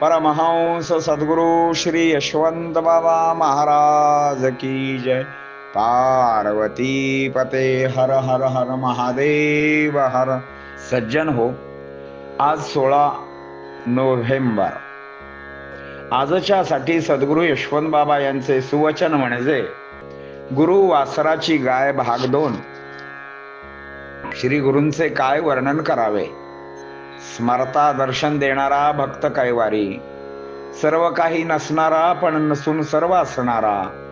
परमहंस सद्गुरु श्री यशवंत बाबा महाराज की जय। पार्वती पते हर हर हर महादेव हर। सज्जन हो आज सोळा नोव्हेंबर। आजच्या साठी सद्गुरु यशवंत बाबा यांचे सुवचन म्हणजे गुरु वासराची गाय भाग दोन। श्री गुरूंचे काय वर्णन करावे? स्मरता दर्शन देणारा भक्त कैवारी. सर्व काही नसणारा पण नसून सर्व असणारा.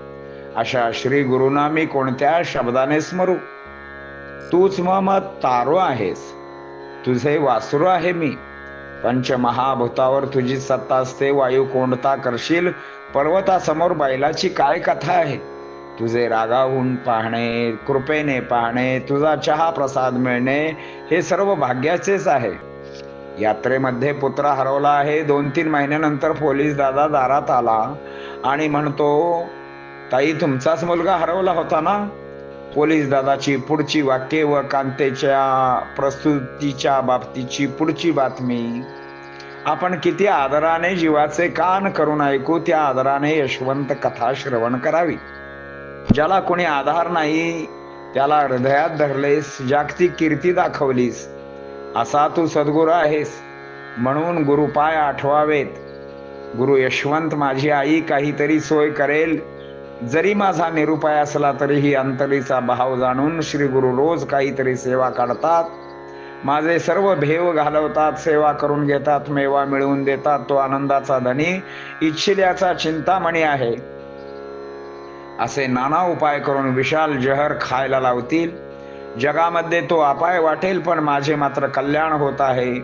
अशा श्री गुरुना मी कोणत्या शब्दाने स्मरू? तूच मग तारो आहेस. तुझे वासरू आहे मी. पंचमहाभूतावर तुझी सत्ता असते वायू कोणता करशील पर्वतासमोर बैलाची काय कथा आहे? तुझे रागाहून पाहणे कृपेने पाहणे तुझा चहा प्रसाद मिळणे हे सर्व भाग्याचेच आहे. यात्रेमध्ये पुत्र हरवला आहे. दोन तीन महिन्यानंतर पोलीस दादा दारात आला आणि म्हणतो ताई तुमचाच मुलगा हरवला होता ना? पोलीस दादाची पुढची वाक्ये व कांतेच्या प्रस्तुतीच्या बाबतीची पुढची बातमी आपण किती आदराने जीवाचे कान करून ऐकू त्या आदराने यशवंत कथा श्रवण करावी. ज्याला कोणी आधार नाही त्याला हृदयात धरलेस जागतिक कीर्ती दाखवलीस असा तू सद्गुरू आहेस. म्हणून गुरुपाय आठवावेत. गुरु यशवंत माझी आई काहीतरी सोय करेल. जरी माझा निरुपाय असला तरीही अंतरीचा भाव जाणून श्री गुरु रोज काहीतरी सेवा काढतात माझे सर्व भेव घालवतात सेवा करून घेतात मेवा मिळवून देतात तो आनंदाचा धनी इच्छिल्याचा चिंतामणी आहे. असे नाना उपाय करून विशाल जहर खायला लावतील. जगामध्ये तो अपाय वाटेल पण माझे मात्र कल्याण होत आहे.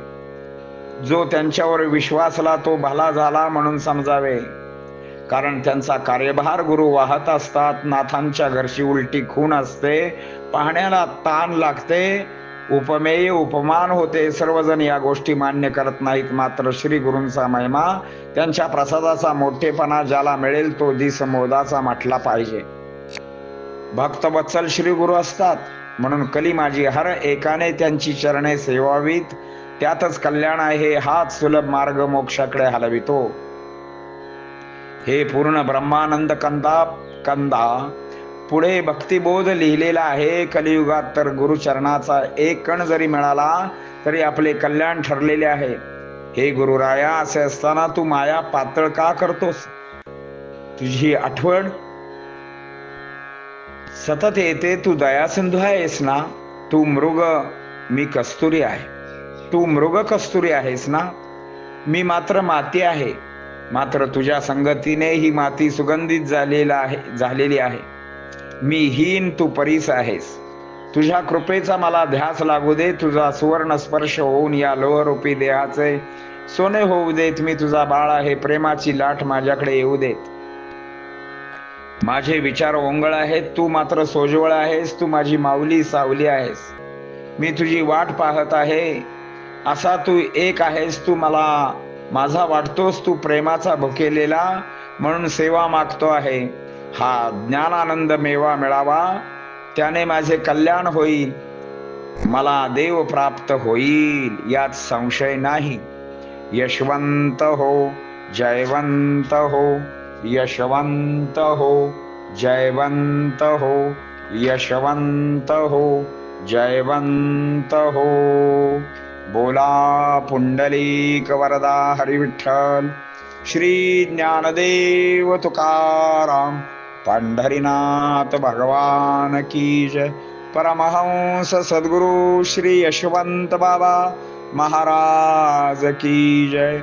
जो त्यांच्यावर विश्वासला तो भला झाला म्हणून समजावे. कारण त्यांचा कार्यभार गुरु वाहत असतात नाथांच्या घरची उलटी खून असते पाहण्याला ताण लागते उपमेय उपमान होते. सर्वजण या गोष्टी मान्य करत नाहीत. मात्र श्री गुरूंचा महिमा त्यांच्या प्रसादाचा मोठेपणा ज्याला मिळेल तो दिस मोदाचा म्हटला पाहिजे. भक्त वत्सल श्री गुरु असतात. म्हणून कली माझी हर एकाने त्यांची चरणे सेवावीत. त्यातच कल्याण आहे हाच सुलभ मार्ग मोक्षाकडे हलवितो. हे पूर्ण ब्रह्मानंद कंदा कंदा. पुढे भक्तिबोध लिहिलेला आहे कलियुगात तर गुरुचरणाचा एक कण जरी मिळाला तरी आपले कल्याण ठरलेले आहे. हे गुरुराया असे असताना तू माया पातळ का करतोस? तुझी आठवण सतत येते तू दयासिंधू आहेस ना? तू मृग मी कस्तुरी आहे. तू मृग कस्तुरी आहेस ना? मी मात्र माती आहे. मात्र तुझ्या संगतीने ही माती सुगंधित झालेला आहे झालेली आहे. मी हीन तू परीस आहेस. तुझ्या कृपेचा मला ध्यास लागू दे तुझा सुवर्ण स्पर्श होऊन या लोहरूपी देहाचे सोने होऊ देत मी तुझा बाळ आहे प्रेमाची लाट माझ्याकडे येऊ देत. माझे विचार ओंगळ आहेत तू मात्र सोजवळ आहेस तू माझी माऊली सावली आहेस. मी तुझी वाट पाहत आहे असा तू एक आहेस तू मला माझा वाटतोस तू प्रेमाचा भुकेलेला म्हणून सेवा मागतो आहे. हा ज्ञानानंद मेवा मिळावा त्याने माझे कल्याण होईल मला देव प्राप्त होईल यात संशय नाही. यशवंत हो जयवंत हो. यशवंत हो जयवंत हो यशवंत हो जयवंत हो बोला पुंडलीक वरदा हरिविठ्ठल श्री ज्ञानदेव तुकाराम पंढरीनाथ भगवान की जय। परमहंस सद्गुरु श्री यशवंत बाबा महाराज की जय।